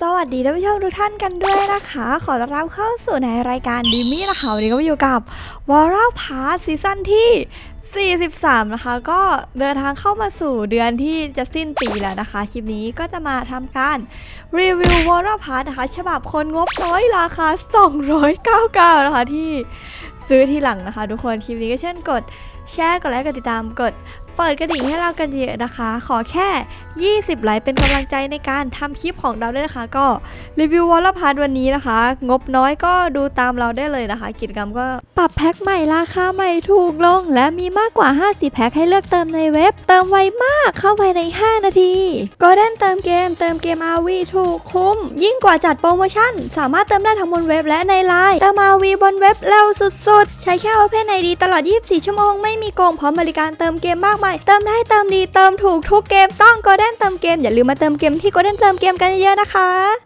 สวัสดีท่านผู้ชมทุกท่านกันด้วยนะคะ ขอต้อนรับเข้าสู่ในรายการดิมี่นะคะวันนี้ก็มาอยู่กับวอร์ l พาร์ซีซั่นที่ 43 นะคะ ก็เดินทางเข้ามาสู่เดือนที่จะสิ้นปีแล้วนะคะ คลิปนี้ก็จะมาทำการรีวิววอร์พาร์นะคะ ฉบับคนงบน้อยราคา 299 นะคะที่ซื้อทีหลังนะคะ ทุกคนคลิปนี้ก็เช่นกดแชร์กดไลค์กดติดตามกด เปิดกระดิ่งให้เรากันเยอะนะคะ ขอแค่ 20 ไลค์เป็นกำลังใจในการทำคลิปของเราด้วยนะคะ ก็รีวิววอลพาร์ทวันนี้นะคะ งบน้อยก็ดูตามเราได้เลยนะคะ กิจกรรมก็ปรับแพ็คใหม่ราคาใหม่ถูกลง และมีมากกว่า 50 แพ็คให้เลือกเติมในเว็บ เติมไวมากเข้าไปใน 5 นาทีก็ได้เติมเกม เติมเกม RV ถูกคุ้ม ยิ่งกว่าจัดโปรโมชั่น สามารถเติมได้ทั้งบนเว็บและในไลน์เติม RV บนเว็บเร็วสุดๆ ใช้แค่ Open ID ตลอด 24 ชั่วโมงไม่มีโกงพร้อมบริการเติมเกมมากมายเติมได้เติมดีเติมถูกทุกเกมต้องโกลเด้นเติมเกมอย่าลืมมาเติมเกมที่โกลเด้นเติมเกมกันเยอะๆนะคะ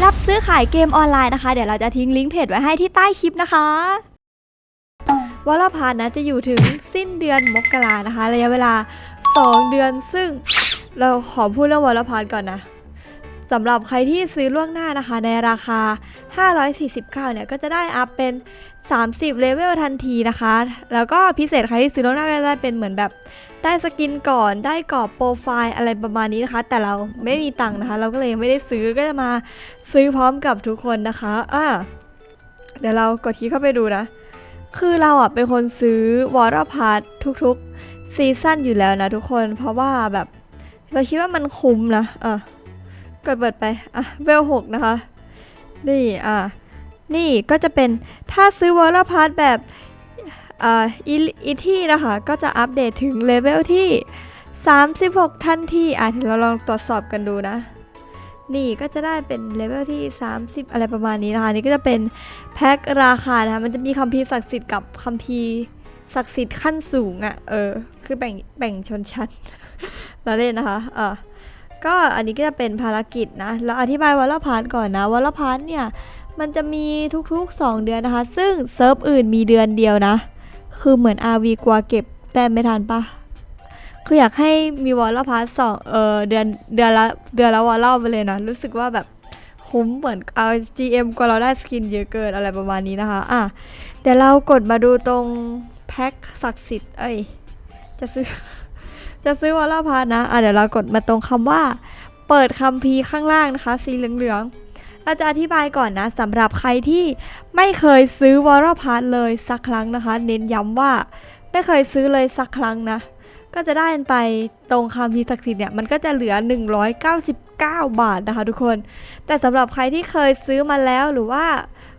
รับซื้อขายเกมออนไลน์นะคะ เดี๋ยวเราจะทิ้งลิงก์เพจไว้ให้ที่ใต้คลิปนะคะวอลพานนะจะอยู่ถึงสิ้นเดือนมกรานะคะ ระยะเวลา 2 เดือนซึ่งเราขอพูดเรื่องวอลพานก่อนนะ สำหรับใครที่ซื้อล่วงหน้านะคะในราคา 549 เนี่ยก็จะได้อัพเป็น 30 เลเวลทันทีนะคะ แล้วก็พิเศษใครที่ซื้อล่วงหน้าก็ได้เป็นเหมือนแบบได้สกินก่อนได้กรอบโปรไฟล์อะไรประมาณนี้นะคะ แต่เราไม่มีตังค์นะคะ เราก็เลยไม่ได้ซื้อก็จะมาซื้อพร้อมกับทุกคนนะคะอ่าเดี๋ยวเรากดคลิกเข้าไปดูนะ คือเราอะเป็นคนซื้อวอร์พาร์ททุกๆซีซั่นอยู่แล้วนะทุกคนเพราะว่าแบบเราคิดว่ามันคุ้มนะอะ กดเปิดไป อะ เวลหกนะคะ นี่ อะ นี่ก็จะเป็น ถ้าซื้อวอร์พาร์ทแบบ อ่า อีที่นะคะ ก็จะอัปเดตถึงเลเวลที่ 36 ทันที อะเดี๋ยวเราลองตรวจสอบกันดูนะ นี่ก็จะได้เป็นเลเวลที่ 30 อะไรประมาณนี้นะคะ นี่ก็จะเป็นแพ็คราคานะคะ มันจะมีคัมภีร์ศักดิ์สิทธิ์กับคัมภีร์ศักดิ์สิทธิ์ขั้นสูงอะ่ะ เออ คือแบ่ง แบ่งชนชั้นเราเล่นนะคะอะ ก็อันนี้ก็จะเป็นภารกิจนะแล้วอธิบายวอลพาร์ทก่อนนะวอลพาร์ทเนี่ยมันจะมีทุกๆ 2 เดือนนะคะ ซึ่งเซิร์ฟอื่นมีเดือนเดียวนะ คือเหมือน RV กลัวเก็บแต้มไม่ทันปะคืออยากให้มีวอลล์พาร์ทสองเออเดือนเดือนละเดือนละวอลล์ไปเลยนะ รู้สึกว่าแบบคุ้มเหมือนเอา GM กว่าเราได้สกินเยอะเกินอะไรประมาณนี้นะคะ อะ เดี๋ยวเรากดมาดูตรงแพ็คศักดิ์สิทธิ์ เอ้ย จะซื้อ จะซื้อวอลลพาร์ทนะอะเดี๋ยวเรากดมาตรงคำว่า เปิดคัมภีร์ข้างล่างนะคะ สีเหลืองๆเราจะอธิบายก่อนนะสำหรับใครที่ไม่เคยซื้อวอลพาร์ทเลยสักครั้งนะคะ เน้นย้ำว่าไม่เคยซื้อเลยสักครั้งนะ ก็จะได้ไปตรงคำพีศักดิ์สิทธิ์เนี่ยมันก็จะเหลือ 199 บาทนะคะ ทุกคน แต่สำหรับใครที่เคยซื้อมาแล้วหรือว่า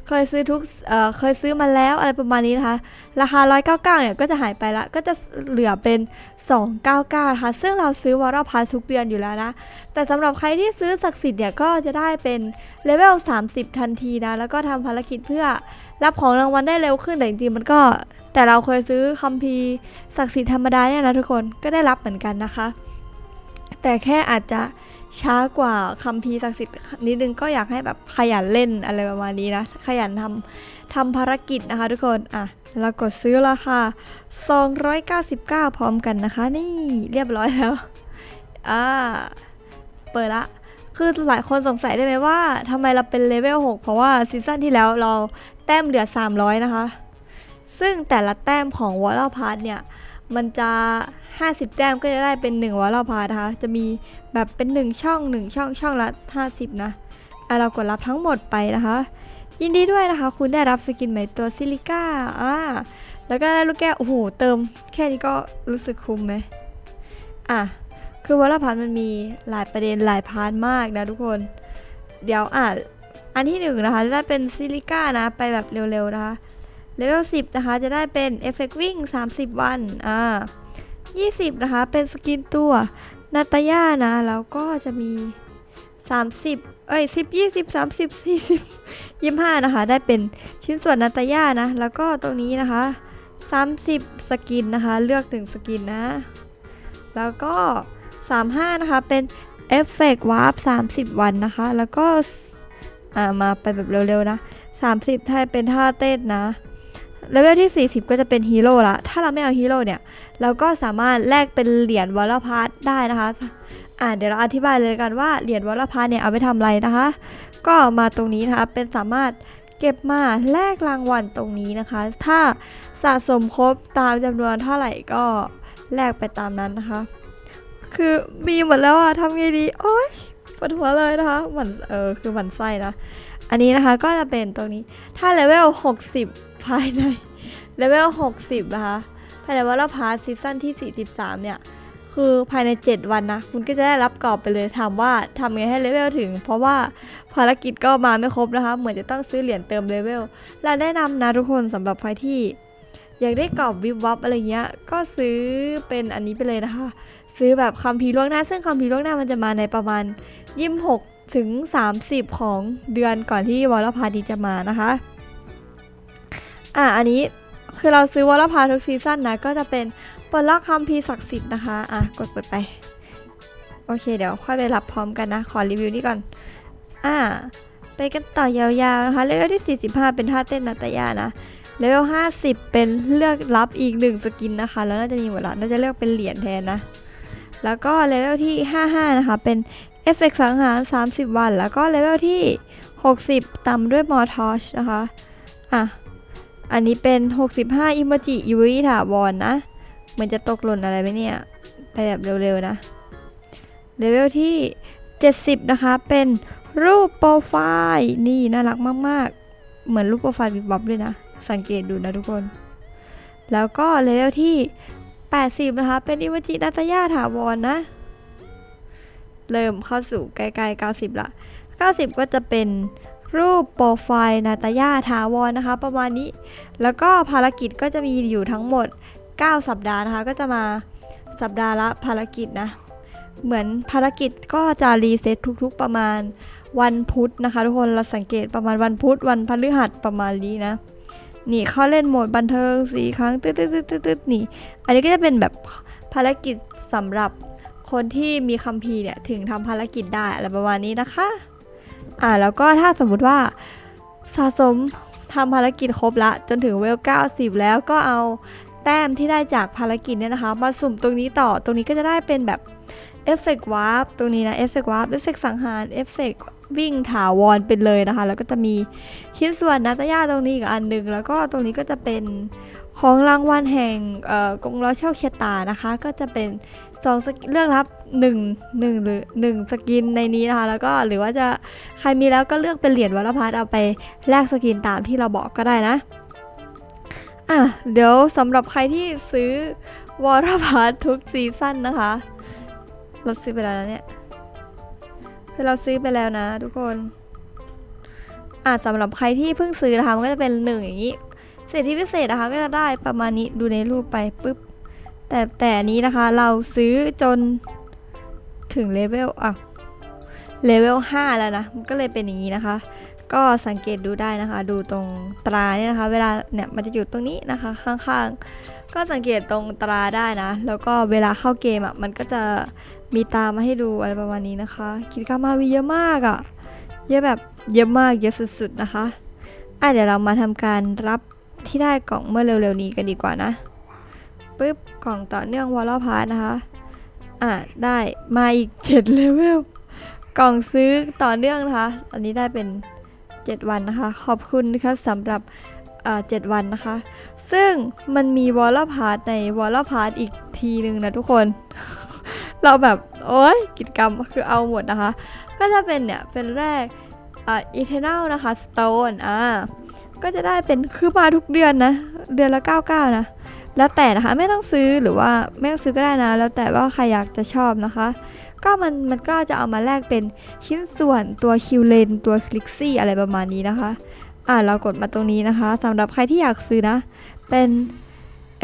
เคยซื้อทุกเอ่อเคยซื้อมาแล้วอะไรประมาณนี้นะคะ ราคา 199 เนี่ยก็จะหายไปละ ก็จะเหลือเป็น 299นะคะซึ่งเราซื้อวอลพาร์ททุกเดือนอยู่แล้วนะ แต่สำหรับใครที่ซื้อศักดิ์สิทธิ์เนี่ยก็จะได้เป็นเลเวล 30 ทันทีนะ แล้วก็ทำภารกิจเพื่อรับของรางวัลได้เร็วขึ้น แต่จริงๆมันก็ แต่เราเคยซื้อคัมภีร์ศักดิ์สิทธิ์ธรรมดาเนี่ยนะทุกคน ก็ได้รับเหมือนกันนะคะ แต่แค่อาจจะ ช้ากว่าคัมภีร์ศักดิ์สิทธิ์นิดนึงก็อยากให้แบบขยันเล่นอะไรประมาณนี้นะ ขยันทำทำภารกิจนะคะทุกคนอะเรากดซื้อราคา 299 พร้อมกันนะคะ นี่เรียบร้อยแล้วอ่าเปิดละคือหลายคนสงสัยได้ไหมว่าทำไมเราเป็นเลเวล 6 เพราะว่าซีซั่นที่แล้วเราแต้มเหลือ 300 นะคะ ซึ่งแต่ละแต้มของวอลล์พาร์ทเนี่ย มันจะ 50 แต้มก็จะได้เป็น1วอลล์พาร์นะคะ จะมีแบบเป็น 1 ช่อง 1 ช่องช่องละ 50 นะอะเรากดรับทั้งหมดไปนะคะ ยินดีด้วยนะคะ คุณได้รับสกินใหม่ตัวซิลิก้าอ่าแล้วก็ได้ลูกแก้ว โอ้โห เติมแค่นี้ก็รู้สึกคุ้มไหมอะ คือวอลพาร์มันมีหลายประเด็นหลายพาร์ทมากนะทุกคน เดี๋ยวอะอันที่หนึ่งนะคะ จะได้เป็นซิลิก้านะ ไปแบบเร็วๆนะคะ เลเวล10 นะคะ จะได้เป็นเอฟเฟกวิ่ง 30 วัน อ่า 20 นะคะ เป็นสกินตัวนาตาย่านะ แล้วก็จะมี 30 เอ้ย 10 20 30 40 25 นะคะ ได้เป็นชิ้นส่วนนาตาย่านะ แล้วก็ตรงนี้นะคะ 30 สกินนะคะ เลือกถึงสกินนะ แล้วก็ 35 นะคะ เป็นเอฟเฟกต์วาร์ป30 วันนะคะ แล้วก็ อ่า มาไปแบบเร็วๆนะ 30ถ้าเป็นท่าเต้นนะ เลเวลที่ 40 ก็จะเป็นฮีโร่ละ ถ้าเราไม่เอาฮีโร่เนี่ย เราก็สามารถแลกเป็นเหรียญวอลพาร์ทได้นะคะ อ่าเดี๋ยวเราอธิบายเลยกันว่าเหรียญวอลพาร์ทเนี่ยเอาไปทำอะไรนะคะ ก็มาตรงนี้นะคะ เป็นสามารถเก็บมาแลกรางวัลตรงนี้นะคะ ถ้าสะสมครบตามจำนวนเท่าไหร่ก็แลกไปตามนั้นนะคะ คือมีหมดแล้วอะทำไงดีโอ๊ยปวดหัวเลยนะคะหมือนเออคือหมันไส้นะ อันนี้นะคะก็จะเป็นตรงนี้ ถ้าเลเวล60 ภายในเลเวล60 นะคะ ภายในวัลพาร์ซีซั่นที่ 43 เนี่ย คือภายใน 7 วันนะ คุณก็จะได้รับกรอบไปเลยถามว่าทำไงให้เลเวลถึง เพราะว่าภารกิจก็มาไม่ครบนะคะ เหมือนจะต้องซื้อเหรียญเติมเลเวลและแนะนำนะทุกคนสำหรับใครที่ อยากได้กรอบวิบวับอะไรเงี้ย ก็ซื้อเป็นอันนี้ไปเลยนะคะ ซื้อแบบคัมภีร์ล่วงหน้า ซึ่งคัมภีร์ล่วงหน้ามันจะมาในประมาณ 26 ถึง 30 ของเดือนก่อนที่วอลพาดีจะมานะคะ อะอันนี้คือเราซื้อวอลพาทุกซีซั่นนะ ก็จะเป็นปลดล็อกคัมภีร์ศักดิ์สิทธิ์นะคะ อะ กดเปิดไป โอเค เดี๋ยวค่อยไปรับพร้อมกันนะ ขอรีวิวนี่ก่อน อ่า ไปกันต่อยาวๆนะคะ เลเวลที่ 45 เป็นท่าเต้นนาตายานะ เลเวล 50 เป็นเลือกรับอีก 1 สกินนะคะ แล้วน่าจะมีหมดละน่าจะเลือกเป็นเหรียญแทนนะ แล้วก็เลเวลที่ 55 นะคะ เป็นเอฟเฟกต์สังหาร 30 วัน แล้วก็เลเวลที่ 60ต่ำด้วยมอทอชนะคะ อะ อันนี้เป็น 65 อิโมจิยูริถาวรนนะเหมือนจะตกหล่นอะไรไหมเนี่ย ไปแบบเร็วๆนะเลเวลที่ 70 นะคะ เป็นรูปโปรไฟล์นี่น่ารักมากๆ เหมือนรูปโปรไฟล์บิบบับด้วยนะ สังเกตดูนะทุกคน แล้วก็เลเวลที่ 80 นะคะ เป็นอิโมจินาตยาถาวรนนะ เริ่มเข้าสู่ใกล้ๆ 90 ละ 90 ก็จะเป็น รูปโปรไฟล์นาตาย่าถาวรนะคะ ประมาณนี้ แล้วก็ภารกิจก็จะมีอยู่ทั้งหมด 9 สัปดาห์นะคะ ก็จะมาสัปดาห์ละภารกิจนะ เหมือนภารกิจก็จะรีเซ็ตทุกๆประมาณวันพุธนะคะ ทุกคนเราสังเกตประมาณวันพุธวันพฤหัสประมาณนี้นะ นี่เข้าเล่นโหมดบันเทิงสี่ครั้งตึ๊ดตึ๊ดตึ๊ดตึ๊ดตึ๊ดนี่ อันนี้ก็จะเป็นแบบภารกิจสำหรับคนที่มีคัมภีร์เนี่ย ถึงทำภารกิจได้อะไรประมาณนี้นะคะ อ่าแล้วก็ถ้าสมมุติว่าสะสมทำภารกิจครบละ จนถึงเวล 90 แล้วก็เอาแต้มที่ได้จากภารกิจเนี่ยนะคะ มาสุ่มตรงนี้ต่อตรงนี้ก็จะได้เป็นแบบเอฟเฟกต์วาร์ปตรงนี้นะเอฟเฟกต์วาร์ปเอฟเฟกต์สังหารเอฟเฟกต์วิ่งถาวรเป็นเลยนะคะ แล้วก็จะมีชิ้นส่วนนาตาย่าตรงนี้อีกอันหนึ่งแล้วก็ตรงนี้ก็จะเป็น ของรางวัลแห่งกงล้อโชคชะตานะคะ ก็จะเป็นสองสกินเลือกรับหนึ่งหนึ่งหรือหนึ่งสกินในนี้นะคะ แล้วก็หรือว่าจะใครมีแล้วก็เลือกเป็นเหรียญวรพัฒเอาไปแลกสกินตามที่เราบอกก็ได้นะอะเดี๋ยวสำหรับใครที่ซื้อวรพัฒทุกซีซั่นนะคะ เราซื้อไปแล้วเนี่ยคือเราซื้อไปแล้วนะทุกคนอะสำหรับใครที่เพิ่งซื้อนะคะมันก็จะเป็นหนึ่งอย่างนี้ สิทธิพิเศษนะคะก็จะได้ประมาณนี้ดูในรูปไปปุ๊บแต่แต่นนี้นะคะเราซื้อจนถึงเลเวลอะเลเวล5แล้วนะมันก็เลยเป็นอย่างนี้นะคะ ก็สังเกตดูได้นะคะ ดูตรงตราเนี่ยนะคะ เวลาเนี่ยมันจะอยู่ตรงนี้นะคะ ข้างๆ ก็สังเกตตรงตราได้นะ แล้วก็เวลาเข้าเกมอะมันก็จะมีตามาให้ดูอะไรประมาณนี้นะคะกิจกรรมมาวีเยอะมากอะเยอะแบบเยอะมากเยอะสุดๆนะคะอะเดี๋ยวเรามาทำการรับ ที่ได้กล่องเมื่อเร็วๆนี้กันดีกว่านะปุ๊บกล่องต่อเนื่องวอลล์พาร์นะคะ อ่าได้มาอีก7เลเวลกล่องซื้อต่อเนื่องนะคะ อันนี้ได้เป็น 7 วันนะคะ ขอบคุณนะคะสำหรับอ่า7วันนะคะ ซึ่งมันมีวอลล์พาร์ในวอลล์พาร์อีกทีหนึ่งนะทุกคน เราแบบ โอ้ยกิจกรรมคือเอาหมดนะคะ ก็จะเป็นเนี่ย เป็นแรกอ่า eternal นะคะ stone อ่า ก็จะได้เป็นคือมาทุกเดือนนะ เดือนละ 99 นะ แล้วแต่นะคะไม่ต้องซื้อหรือว่าไม่ต้องซื้อก็ได้นะ แล้วแต่ว่าใครอยากจะชอบนะคะ ก็มันมันก็จะเอามาแลกเป็นชิ้นส่วนตัวคิวเลนตัวคลิกซี่อะไรประมาณนี้นะคะ อ่าเรากดมาตรงนี้นะคะสำหรับใครที่อยากซื้อนะ เป็น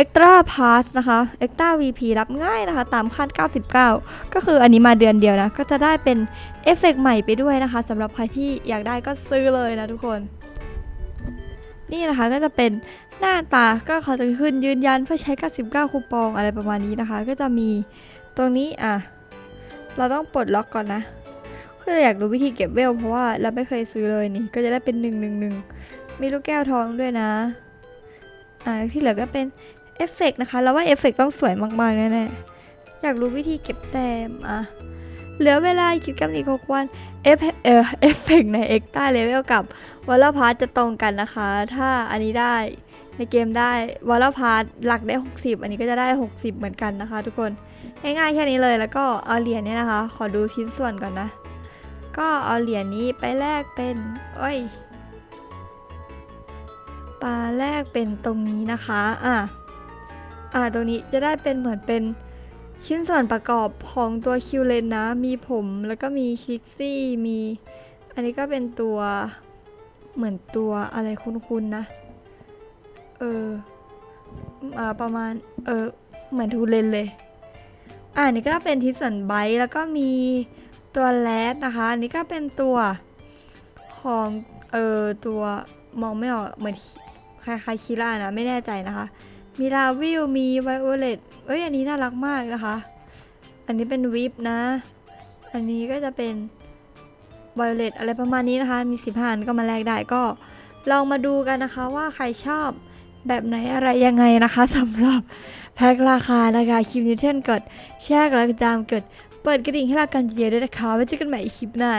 Extra Pass นะคะ Extra VP รับง่ายนะคะ ตามขั้น 99 ก็คืออันนี้มาเดือนเดียวนะ ก็จะได้เป็นเอฟเฟกต์ใหม่ไปด้วยนะคะสำหรับใครที่อยากได้ก็ซื้อเลยนะทุกคน นี่นะคะก็จะเป็นหน้าตาก็เขาจะขึ้นยืนยันเพื่อใช้ 99 คูปองอะไรประมาณนี้นะคะ ก็จะมีตรงนี้อะ เราต้องปลดล็อกก่อนนะคือเราอยากรู้วิธีเก็บเวล เพราะว่าเราไม่เคยซื้อเลยนี่ ก็จะได้เป็น111มีลูกแก้วทองด้วยนะ อ่าที่เหลือก็เป็นเอฟเฟกต์นะคะแล้วว่าเอฟเฟกต์ต้องสวยมากๆแน่ๆอยากรู้วิธีเก็บแต้มอะเหลือเวลาอีกกิจกรรมอีกหกวันเอฟเออเอฟเฟกต์ในเอ็กต้าเลเวลกับ วอลลพาร์จะตรงกันนะคะ ถ้าอันนี้ได้ในเกมได้วอลลพาร์หลักได้ 60 อันนี้ก็จะได้ 60 เหมือนกันนะคะ ทุกคนง่ายๆแค่นี้เลยแล้วก็เอาเหรียญเนี่ยนะคะ ขอดูชิ้นส่วนก่อนนะ ก็เอาเหรียญนี้ไปแลกเป็นเอ้ยปลาแลกเป็นตรงนี้นะคะอะอ่าตรงนี้จะได้เป็นเหมือนเป็นชิ้นส่วนประกอบของตัวคิวเลนนะ มีผมแล้วก็มีคิกซี่ มี อันนี้ก็เป็นตัว เหมือนตัวอะไรคุ้นๆนะ เอออประมาณ เออ เหมือนทูเลนเลย อ่านี่ก็เป็นทิสันไบต์แล้วก็มีตัวแรดนะคะ อันนี้ก็เป็นตัวของ เออตัวมองไม่ออก เหมือนคล้ายๆคิล่านะ ไม่แน่ใจนะคะ มีลาวิล มีไวโอเลตเอ้ย อันนี้น่ารักมากนะคะ อันนี้เป็นวิปนะ อันนี้ก็จะเป็น ไวโอเลตอะไรประมาณนี้นะคะ มีสิบห้าอันก็มาแลกได้ก็ลองมาดูกันนะคะว่าใครชอบแบบไหนอะไรยังไงนะคะสำหรับแพ็คราคานะคะคลิปนี้เช่นกดแชร์กดไลค์กดติดตามกดเปิดกระดิ่งให้เรากันเยอะด้วยนะคะไว้เจอกันใหม่คลิปหน้า